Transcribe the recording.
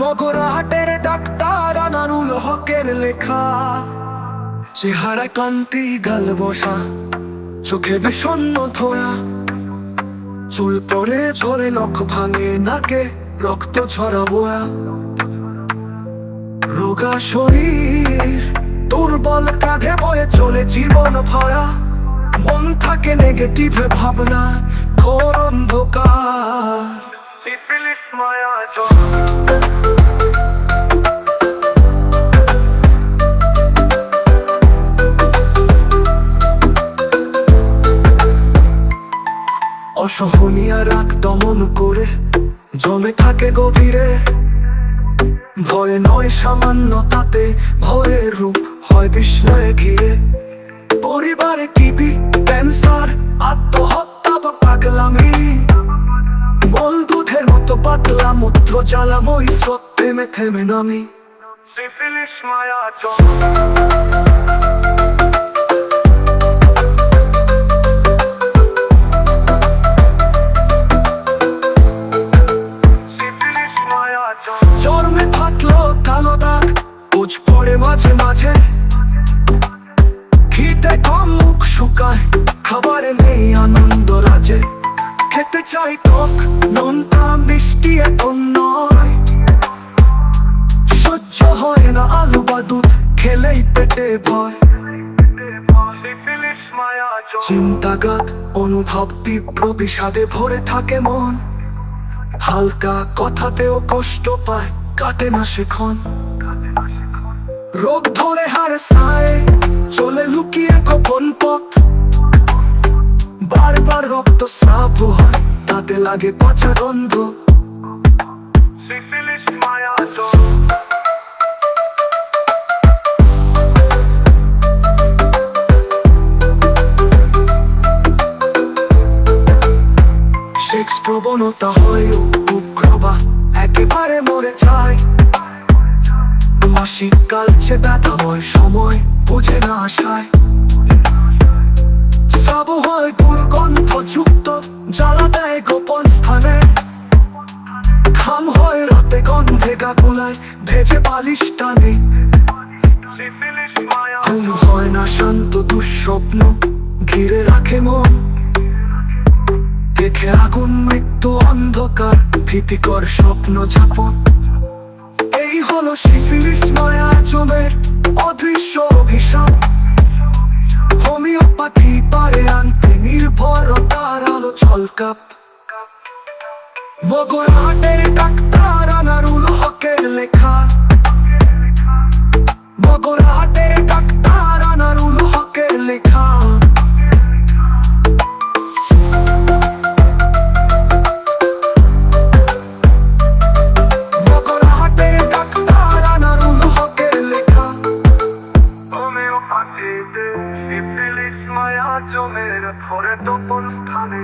মগরাহাটের doctor Anarul হকের লেখা, চেহারা কান্তি গাল বসা, চোখে বিষণ্ণ ধোয়া। চুল পরে ঝরে, নখ ভাঙে, নাকে রক্ত ঝরা বোয়া। রোগা শরীর দুর্বল কাঁধে বয়ে চলে জীবন ভরা। মন থাকে নেগেটিভ ভাবনা, ঘোর অন্ধকার। অসহনীয় রাগ দমন করে জমে থাকে গভীরে। ভয়ে নয় সামান্য তাতে ভয়ের রূপ হয় বিস্ময়ে ঘিরে। পরিবারে টিবি ক্যান্সার আত্মহত্যা বা পাগলামি। বল দুধের মতো পাতলা মূত্র জ্বালাময় স্রোত, থেমে নামি। মায়া জন্মে ফাটলো কালো দাগ বুঝ পড়ে মাঝে মাঝে। খিদে কম মুখ শুকায়, খাবারে নেই আনন্দ রাজে। খেতে চাই টক, নোনতা মিষ্টি এখন নয়। সহ্য হয় না আলু বা দুধ, খেলেই পেটে ভয়। চিন্তাগাত, অনুভব তীব্র বিষাদে ভরে থাকে মন। হালকা কথাতেও কষ্ট পায়, কাটে না সেখন। রোগ ধরে হারে সায় চলে লুকিয়ে গোপন পথ। বারবার রক্ত সাপ হয়, তাতে লাগে পাচার গন্ধ প্রবণতা হয় উগ্রবা, একেবারে মরে যায় মাসিক কালছে ব্যথাময় সময় বোঝে না আশায়। শ্রাব হয় দুর্গন্ধ যুক্ত, জ্বালা দেয় গোপন স্থানে। ঘাম হয় রাতে গন্ধে গাগুলায়, ভেজে বালিশ টানে। ঘুম হয় না শান্ত দুঃস্বপ্ন, ঘিরে রাখে মন। দেখে আগুন মৃত্যু অন্ধকার, ভীতিকর স্বপ্ন যাপন। এই হলো সিফিলিস মায়া জমের অদৃশ্য অভিশাপ। হোমিওপ্যাথি পারে আনতে নির্ভরতার আলো ছলকাপ। মগর হাটের ডাক্তার আনারুল নিয়মের ভরে তপন স্থানে